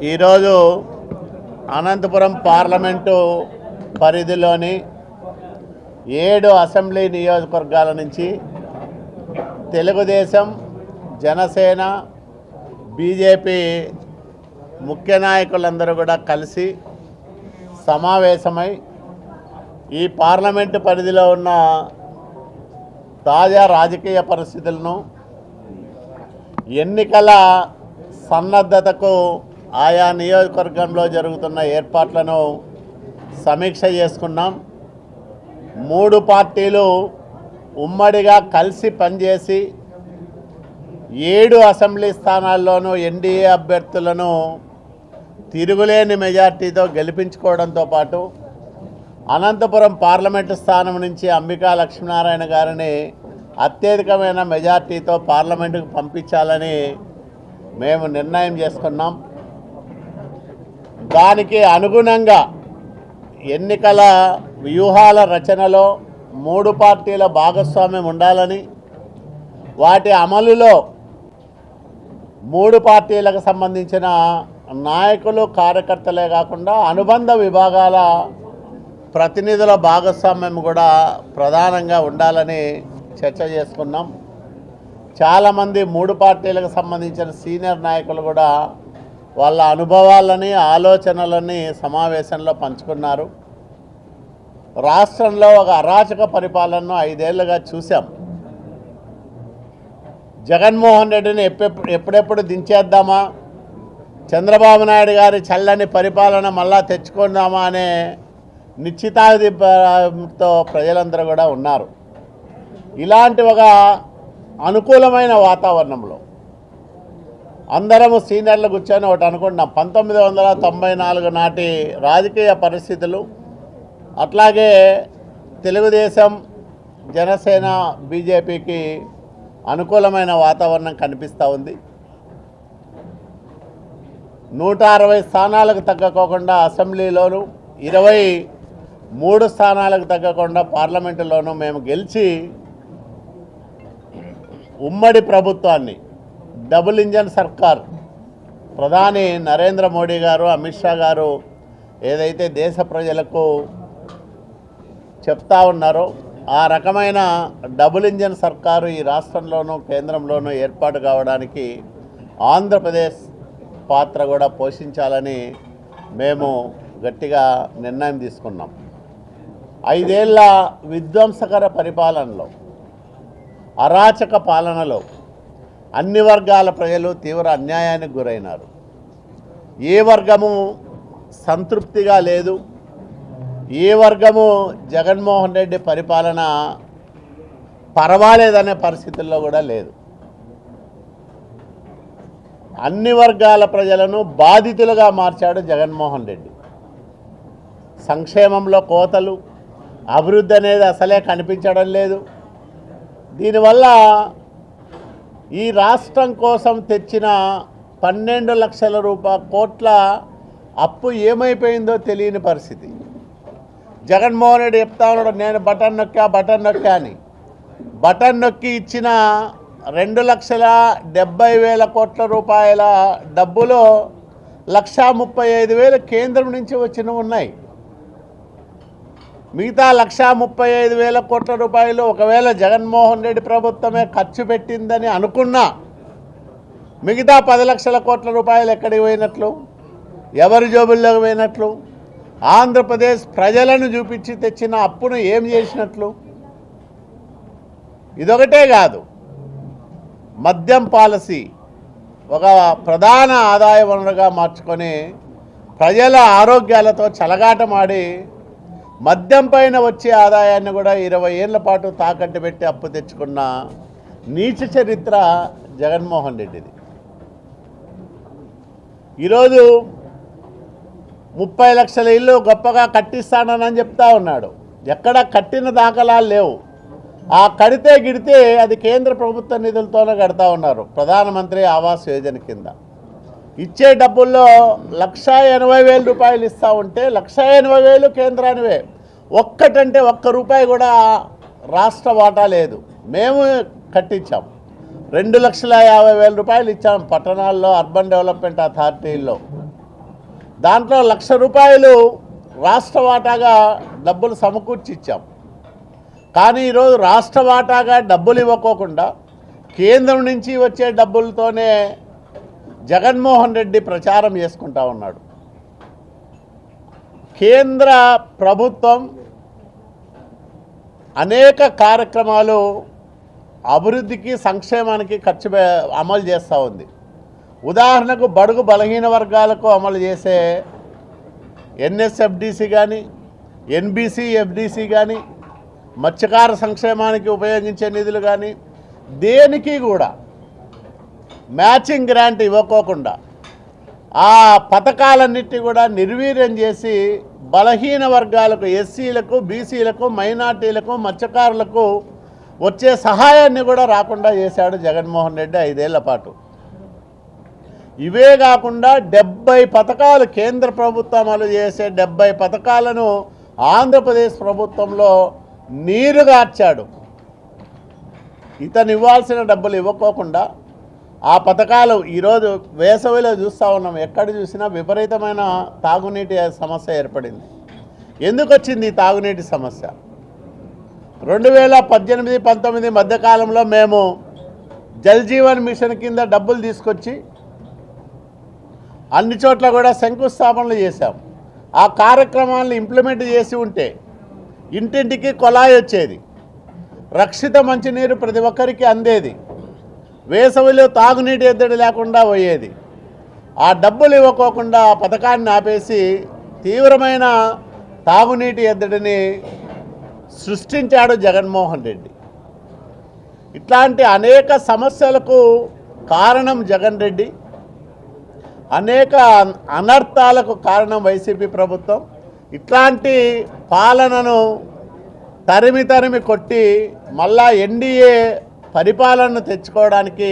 ఈరోజు అనంతపురం పార్లమెంటు పరిధిలోని ఏడు అసెంబ్లీ నియోజకవర్గాల నుంచి తెలుగుదేశం జనసేన బీజేపీ ముఖ్య నాయకులందరూ కూడా కలిసి సమావేశమై ఈ పార్లమెంటు పరిధిలో ఉన్న తాజా రాజకీయ పరిస్థితులను ఎన్నికల సన్నద్ధతకు ఆయా నియోజకవర్గంలో జరుగుతున్న ఏర్పాట్లను సమీక్ష చేసుకున్నాం. మూడు పార్టీలు ఉమ్మడిగా కలిసి పనిచేసి ఏడు అసెంబ్లీ స్థానాల్లోనూ ఎన్డీఏ అభ్యర్థులను తిరుగులేని మెజార్టీతో గెలిపించుకోవడంతో పాటు అనంతపురం పార్లమెంటు స్థానం నుంచి అంబికా లక్ష్మీనారాయణ గారిని అత్యధికమైన మెజార్టీతో పార్లమెంటుకు పంపించాలని మేము నిర్ణయం చేసుకున్నాం. దానికి అనుగుణంగా ఎన్నికల వ్యూహాల రచనలో మూడు పార్టీల భాగస్వామ్యం ఉండాలని వాటి అమలులో మూడు పార్టీలకు సంబంధించిన నాయకులు కార్యకర్తలే కాకుండా అనుబంధ విభాగాల ప్రతినిధుల భాగస్వామ్యం కూడా ప్రధానంగా ఉండాలని చర్చ చేసుకున్నాం. చాలామంది మూడు పార్టీలకు సంబంధించిన సీనియర్ నాయకులు కూడా వాళ్ళ అనుభవాలని ఆలోచనలని సమావేశంలో పంచుకున్నారు. రాష్ట్రంలో ఒక అరాచక పరిపాలనను ఐదేళ్ళుగా చూసాం జగన్మోహన్ రెడ్డిని ఎప్పెప్పుడు ఎప్పుడెప్పుడు దించేద్దామా? చంద్రబాబు నాయుడు గారి చల్లని పరిపాలన మళ్ళా తెచ్చుకుందామా అనే నిశ్చితాధితో ప్రజలందరూ కూడా ఉన్నారు. ఇలాంటి ఒక అనుకూలమైన వాతావరణంలో అందరము సీనియర్లు కూర్చొని ఒకటి అనుకుంటున్నాం. పంతొమ్మిది వందల తొంభై నాలుగు నాటి రాజకీయ పరిస్థితులు అట్లాగే తెలుగుదేశం జనసేన బీజేపీకి అనుకూలమైన వాతావరణం కనిపిస్తూ ఉంది. నూట అరవై స్థానాలకు తగ్గకోకుండా అసెంబ్లీలోనూ ఇరవై మూడు స్థానాలకు తగ్గకుండా పార్లమెంటులోనూ మేము గెలిచి ఉమ్మడి ప్రభుత్వాన్ని డబుల్ ఇంజన్ సర్కార్ ప్రధాని నరేంద్ర మోడీ గారు అమిత్ షా గారు ఏదైతే దేశ ప్రజలకు చెప్తా ఉన్నారో ఆ రకమైన డబుల్ ఇంజన్ సర్కారు ఈ రాష్ట్రంలోనూ కేంద్రంలోనూ ఏర్పాటు కావడానికి ఆంధ్రప్రదేశ్ పాత్ర కూడా పోషించాలని మేము గట్టిగా నిర్ణయం తీసుకున్నాం. ఐదేళ్ళ విధ్వంసకర పరిపాలనలో అరాచక పాలనలో అన్ని వర్గాల ప్రజలు తీవ్ర అన్యాయానికి గురైనారు. ఏ వర్గము సంతృప్తిగా లేదు ఏ వర్గము జగన్మోహన్ రెడ్డి పరిపాలన పర్వాలేదనే పరిస్థితుల్లో కూడా లేదు. అన్ని వర్గాల ప్రజలను బాధితులుగా మార్చాడు జగన్మోహన్ రెడ్డి. సంక్షేమంలో కోతలు అభివృద్ధి అనేది అసలే కనిపించడం లేదు. దీనివల్ల ఈ రాష్ట్రం కోసం తెచ్చిన పన్నెండు లక్షల రూపాయ కోట్ల అప్పు ఏమైపోయిందో తెలియని పరిస్థితి. జగన్మోహన్ రెడ్డి చెప్తా ఉన్నాడు నేను బటన్ నొక్కా బటన్ నొక్కా అని. బటన్ నొక్కి ఇచ్చిన రెండు లక్షల డెబ్బై వేల కోట్ల రూపాయల డబ్బులో లక్షా ముప్పై ఐదు వేలు కేంద్రం నుంచి వచ్చినవి ఉన్నాయి. మిగతా లక్షా ముప్పై ఐదు వేల కోట్ల రూపాయలు ఒకవేళ జగన్మోహన్ రెడ్డి ప్రభుత్వమే ఖర్చు పెట్టిందని అనుకున్నా మిగతా పది లక్షల కోట్ల రూపాయలు ఎక్కడికి పోయినట్లు? ఎవరి జోబుల్లోకి పోయినట్లు? ఆంధ్రప్రదేశ్ ప్రజలను చూపించి తెచ్చిన అప్పును ఏం చేసినట్లు? ఇదొకటే కాదు. మద్యం పాలసీ ఒక ప్రధాన ఆదాయ వనరుగా మార్చుకొని ప్రజల ఆరోగ్యాలతో చలగాటమాడి మద్యం పైన వచ్చే ఆదాయాన్ని కూడా ఇరవై ఏళ్ళ పాటు తాకట్టు పెట్టి అప్పు తెచ్చుకున్న నీచ చరిత్ర జగన్మోహన్ రెడ్డిది. ఈరోజు ముప్పై లక్షల ఇల్లు గొప్పగా కట్టిస్తానని చెప్తా ఉన్నాడు. ఎక్కడ కట్టిన దాఖలాలు లేవు. ఆ కడితే గిడితే అది కేంద్ర ప్రభుత్వ నిధులతోనే కడతా ఉన్నారు. ప్రధానమంత్రి ఆవాస్ యోజన కింద. ఇచ్చే డబ్బుల్లో లక్షా ఎనభై వేల రూపాయలు ఇస్తూ ఉంటే లక్షా ఎనభై వేలు కేంద్రానివే. ఒక్కటంటే ఒక్క రూపాయి కూడా రాష్ట్ర వాటా లేదు. మేము కట్టించాం. రెండు లక్షల యాభై వేల రూపాయలు ఇచ్చాం పట్టణాల్లో అర్బన్ డెవలప్మెంట్ అథారిటీల్లో. దాంట్లో లక్ష రూపాయలు రాష్ట్ర వాటాగా డబ్బులు సమకూర్చి ఇచ్చాం. కానీ ఈరోజు రాష్ట్ర వాటాగా డబ్బులు ఇవ్వకోకుండా కేంద్రం నుంచి వచ్చే డబ్బులతోనే జగన్మోహన్ రెడ్డి ప్రచారం చేసుకుంటా ఉన్నాడు. కేంద్ర ప్రభుత్వం అనేక కార్యక్రమాలు అభివృద్ధికి సంక్షేమానికి ఖర్చు అమలు చేస్తూ ఉంది. ఉదాహరణకు బడుగు బలహీన వర్గాలకు అమలు చేసే ఎన్ఎస్ఎఫ్డిసి కానీ ఎన్బిసి ఎఫ్డిసి కానీ మత్స్యకార సంక్షేమానికి ఉపయోగించే నిధులు కానీ దేనికి కూడా మ్యాచింగ్ గ్రాంట్ ఇవ్వకోకుండా ఆ పథకాలన్నిటి కూడా నిర్వీర్యం చేసి బలహీన వర్గాలకు ఎస్సీలకు బీసీలకు మైనార్టీలకు మత్స్యకారులకు వచ్చే సహాయాన్ని కూడా రాకుండా చేశాడు జగన్మోహన్ రెడ్డి ఐదేళ్ళ పాటు. ఇవే కాకుండా డెబ్బై పథకాలు కేంద్ర ప్రభుత్వం అమలు చేసే డెబ్బై పథకాలను ఆంధ్రప్రదేశ్ ప్రభుత్వంలో నీరుగార్చాడు. ఇతను ఇవ్వాల్సిన డబ్బులు ఇవ్వకోకుండా ఆ పథకాలు ఈరోజు వేసవిలో చూస్తూ ఉన్నాం. ఎక్కడ చూసినా విపరీతమైన తాగునీటి సమస్య ఏర్పడింది. ఎందుకు వచ్చింది ఈ తాగునీటి సమస్య? రెండు వేల పద్దెనిమిది పంతొమ్మిది మధ్యకాలంలో మేము జల్ జీవన్ మిషన్ కింద డబ్బులు తీసుకొచ్చి అన్ని చోట్ల కూడా శంకుస్థాపనలు చేశాం. ఆ కార్యక్రమాలను ఇంప్లిమెంట్ చేసి ఉంటే ఇంటింటికి కొలాయి వచ్చేది. రక్షిత మంచినీరు ప్రతి ఒక్కరికి అందేది. వేసవిలో తాగునీటి ఎద్దడి లేకుండా పోయేది. ఆ డబ్బులు ఇవ్వకోకుండా ఆ పథకాన్ని ఆపేసి తీవ్రమైన తాగునీటి ఎద్దడిని సృష్టించాడు జగన్మోహన్ రెడ్డి. ఇట్లాంటి అనేక సమస్యలకు కారణం జగన్ రెడ్డి. అనేక అనర్థాలకు కారణం వైసీపీ ప్రభుత్వం. ఇట్లాంటి పాలనను తరిమి తరిమి కొట్టి మళ్ళా ఎన్డీఏ పరిపాలనను తెచ్చుకోవడానికి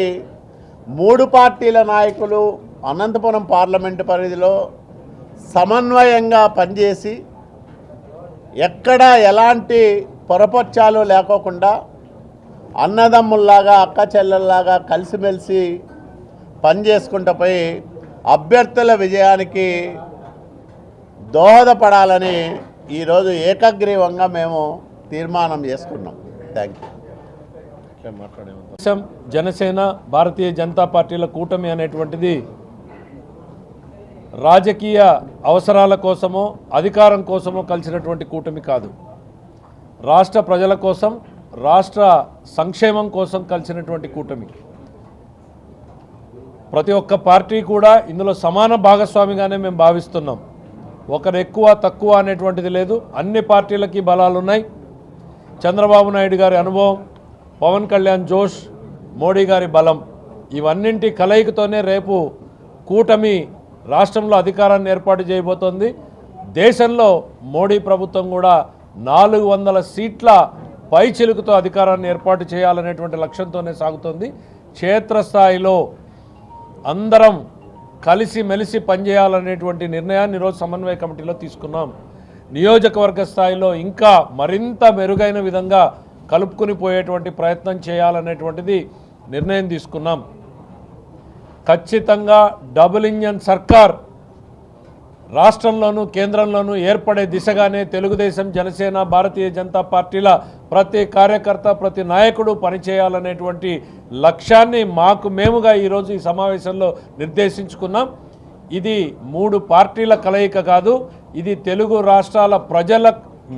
మూడు పార్టీల నాయకులు అనంతపురం పార్లమెంటు పరిధిలో సమన్వయంగా పనిచేసి ఎక్కడ ఎలాంటి పొరపచ్చాలు లేకోకుండా అన్నదమ్ముల్లాగా అక్క చెల్లెల్లాగా కలిసిమెలిసి పనిచేసుకుంటూ పోయి అభ్యర్థుల విజయానికి దోహదపడాలని ఈరోజు ఏకగ్రీవంగా మేము తీర్మానం చేసుకున్నాం. థ్యాంక్ యూ దేశం జనసేన భారతీయ జనతా పార్టీల కూటమి అనేటువంటిది రాజకీయ అవసరాల కోసమో అధికారం కోసమో కలిసినటువంటి కూటమి కాదు. రాష్ట్ర ప్రజల కోసం రాష్ట్ర సంక్షేమం కోసం కలిసినటువంటి కూటమి. ప్రతి ఒక్క పార్టీ కూడా ఇందులో సమాన భాగస్వామిగానే మేము భావిస్తున్నాం. ఒకరు ఎక్కువ తక్కువ అనేటువంటిది లేదు. అన్ని పార్టీలకి బలాలున్నాయి. చంద్రబాబు నాయుడు గారి అనుభవం పవన్ కళ్యాణ్ జోష్ మోడీ గారి బలం. ఇవన్నింటి కలయికతోనే రేపు కూటమి రాష్ట్రంలో అధికారాన్ని ఏర్పాటు చేయబోతోంది. దేశంలో మోడీ ప్రభుత్వం కూడా నాలుగు వందల సీట్ల పై చిలుకుతో అధికారాన్ని ఏర్పాటు చేయాలనేటువంటి లక్ష్యంతోనే సాగుతోంది. క్షేత్రస్థాయిలో అందరం కలిసి మెలిసి పనిచేయాలనేటువంటి నిర్ణయాన్ని ఈరోజు సమన్వయ కమిటీలో తీసుకున్నాం. నియోజకవర్గ స్థాయిలో ఇంకా మరింత మెరుగైన విధంగా కలుపుకొని పోయేటువంటి ప్రయత్నం చేయాలనేటువంటిది నిర్ణయం తీసుకున్నాం. ఖచ్చితంగా డబుల్ ఇంజన్ సర్కార్ రాష్ట్రంలోనూ కేంద్రంలోనూ ఏర్పడే దిశగానే తెలుగుదేశం జనసేన భారతీయ జనతా పార్టీల ప్రతి కార్యకర్త ప్రతి నాయకుడు పనిచేయాలనేటువంటి లక్ష్యాన్ని మాకు మేముగా ఈరోజు ఈ సమావేశంలో నిర్దేశించుకున్నాం. ఇది మూడు పార్టీల కలయిక కాదు ఇది తెలుగు రాష్ట్రాల ప్రజల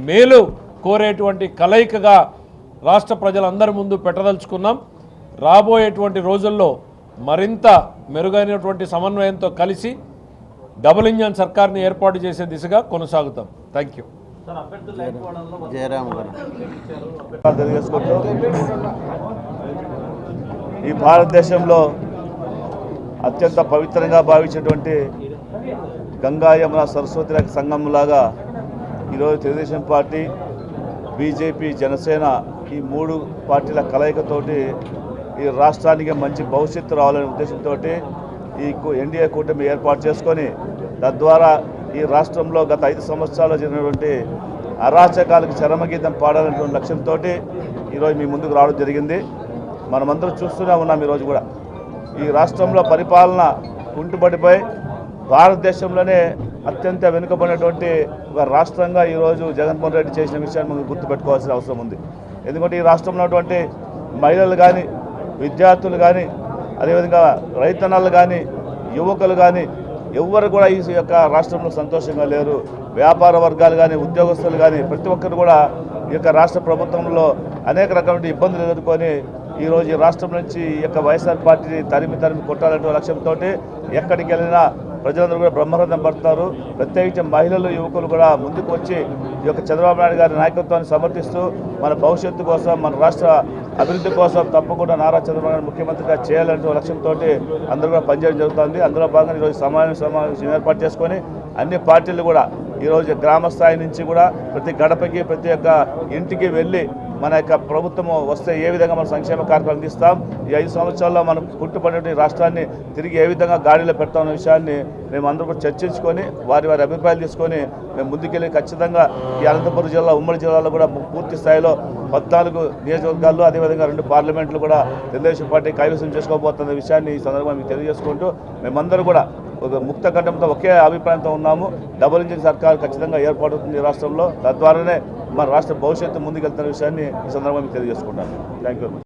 మేలు కోరేటువంటి కలయికగా రాష్ట్ర ప్రజలందరి ముందు పెట్టదలుచుకున్నాం. రాబోయేటువంటి రోజుల్లో మరింత మెరుగైనటువంటి సమన్వయంతో కలిసి డబుల్ ఇంజన్ సర్కార్ని ఏర్పాటు చేసే దిశగా కొనసాగుతాం. థ్యాంక్ యూ జయరామ్ గారు. తెలియజేసుకుంటూ ఈ భారతదేశంలో అత్యంత పవిత్రంగా భావించేటువంటి గంగా యమున సరస్వతి నది సంగంలాగా ఈరోజు తెలుగుదేశం పార్టీ బీజేపీ జనసేన ఈ మూడు పార్టీల కలయికతోటి ఈ రాష్ట్రానికి మంచి భవిష్యత్తు రావాలనే ఉద్దేశంతో ఈ కు- ఎన్డీఏ కూటమి ఏర్పాటు చేసుకొని తద్వారా ఈ రాష్ట్రంలో గత ఐదు సంవత్సరాల్లో జరిగినటువంటి అరాచకాలకు చరమగీతం పాడాలనేటువంటి లక్ష్యంతో ఈరోజు మీ ముందుకు రావడం జరిగింది. మనమందరం చూస్తూనే ఉన్నాం ఈరోజు కూడా. ఈ రాష్ట్రంలో పరిపాలన కుంటుపడిపోయి భారతదేశంలోనే అత్యంత వెనుకబడినటువంటి ఒక రాష్ట్రంగా ఈరోజు జగన్మోహన్ రెడ్డి చేసిన విషయాన్ని మనం గుర్తుపెట్టుకోవాల్సిన అవసరం ఉంది. ఎందుకంటే ఈ రాష్ట్రంలో ఉన్నటువంటి మహిళలు కానీ విద్యార్థులు కానీ అదేవిధంగా రైతన్నలు కానీ యువకులు కానీ ఎవ్వరు కూడా ఈ యొక్క రాష్ట్రంలో సంతోషంగా లేరు. వ్యాపార వర్గాలు కానీ ఉద్యోగస్తులు కానీ ప్రతి ఒక్కరు కూడా ఈ యొక్క రాష్ట్ర ప్రభుత్వంలో అనేక రకమైన ఇబ్బందులు ఎదుర్కొని ఈరోజు ఈ రాష్ట్రం నుంచి ఈ యొక్క వైఎస్ఆర్ పార్టీని తరిమి తరిమి కొట్టాలనే లక్ష్యంతో ఎక్కడికి వెళ్ళినా ప్రజలందరూ కూడా బ్రహ్మరథం పడతారు. ప్రత్యేకించి మహిళలు యువకులు కూడా ముందుకు వచ్చి ఈ యొక్క చంద్రబాబు నాయుడు గారి నాయకత్వాన్ని సమర్థిస్తూ మన భవిష్యత్తు కోసం మన రాష్ట్ర అభివృద్ధి కోసం తప్పకుండా నారా చంద్రబాబు నాయుడు ముఖ్యమంత్రిగా చేయాలనే లక్ష్యంతో అందరూ కూడా పనిచేయడం జరుగుతుంది. అందులో భాగంగా ఈరోజు సమావేశం సమావేశం ఏర్పాటు చేసుకొని అన్ని పార్టీలు కూడా ఈరోజు గ్రామ స్థాయి నుంచి కూడా ప్రతి గడపకి ప్రతి ఒక్క ఇంటికి వెళ్ళి మన యొక్క ప్రభుత్వము వస్తే ఏ విధంగా మన సంక్షేమ కార్యక్రమం అందిస్తాం? ఈ ఐదు సంవత్సరాల్లో మనం పుట్టుపడిన రాష్ట్రాన్ని తిరిగి ఏ విధంగా గాడిలో పెడతామన్న విషయాన్ని మేము అందరూ కూడా చర్చించుకొని వారి వారి అభిప్రాయాలు తీసుకొని మేము ముందుకెళ్ళి ఖచ్చితంగా ఈ అనంతపురం జిల్లా ఉమ్మడి జిల్లాలో కూడా పూర్తి స్థాయిలో పద్నాలుగు నియోజకవర్గాల్లో అదేవిధంగా రెండు పార్లమెంట్లు కూడా తెలుగుదేశం పార్టీ కైవసం చేసుకోబోతున్న విషయాన్ని ఈ సందర్భంగా మీకు తెలియజేసుకుంటూ మేమందరూ కూడా ఒక ముక్త కంఠంతో ఒకే అభిప్రాయంతో ఉన్నాము. డబుల్ ఇంజిన్ సర్కార్ ఖచ్చితంగా ఏర్పడుతుంది రాష్ట్రంలో. తద్వారానే మన రాష్ట్ర భవిష్యత్తు ముందుకెళ్తున్న విషయాన్ని ఈ సందర్భంగా మీకు తెలియజేసుకుంటాను. Thank you